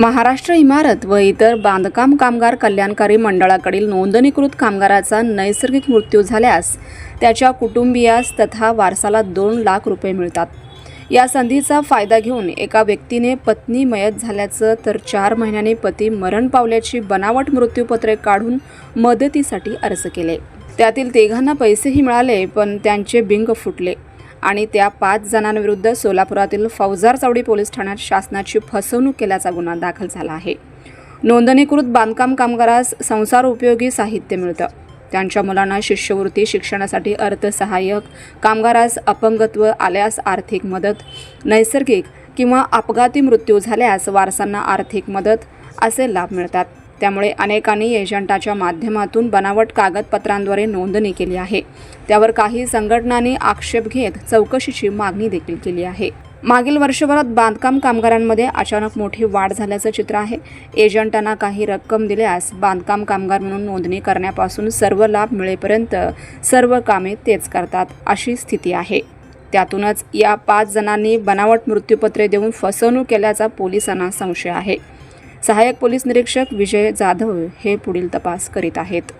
महाराष्ट्र इमारत व इतर बांधकाम कामगार कल्याणकारी मंडळाकडील नोंदणीकृत कामगाराचा नैसर्गिक मृत्यू झाल्यास त्याच्या कुटुंबियास तथा वारसाला दोन लाख रुपये मिळतात. या संधीचा फायदा घेऊन एका व्यक्तीने पत्नी मयत झाल्याचं तर चार महिन्यांनी पती मरण पावल्याची बनावट मृत्यूपत्रे काढून मदतीसाठी अर्ज केले. त्यातील तिघांना पैसेही मिळाले पण त्यांचे बिंग फुटले. आणि त्या पाच जणांविरुद्ध सोलापुरातील फौजार चौडी पोलीस ठाण्यात शासनाची फसवणूक केल्याचा गुन्हा दाखल झाला आहे. नोंदणीकृत बांधकाम कामगारास संसार उपयोगी साहित्य मिळतं. त्यांच्या मुलांना शिष्यवृत्ती शिक्षणासाठी अर्थसहाय्यक कामगारास अपंगत्व आल्यास आर्थिक मदत नैसर्गिक किंवा अपघाती मृत्यू झाल्यास वारसांना आर्थिक मदत असे लाभ मिळतात. त्यामुळे अनेकांनी एजंटाच्या माध्यमातून बनावट कागदपत्रांद्वारे नोंदणी केली आहे. त्यावर काही संघटनांनी आक्षेप घेत चौकशीची मागणी देखील केली आहे. मागील वर्षभरात बांधकाम कामगारांमध्ये अचानक मोठी वाढ झाल्याचं चित्र आहे. एजंटांना काही रक्कम दिल्यास बांधकाम कामगार म्हणून नोंदणी करण्यापासून सर्व लाभ मिळेपर्यंत सर्व कामे तेच करतात अशी स्थिती आहे. त्यातूनच या पाच जणांनी बनावट मृत्यूपत्रे देऊन फसवणूक केल्याचा पोलिसांना संशय आहे. सहाय्यक पोलीस निरीक्षक विजय जाधव हे पुढील तपास करीत आहेत.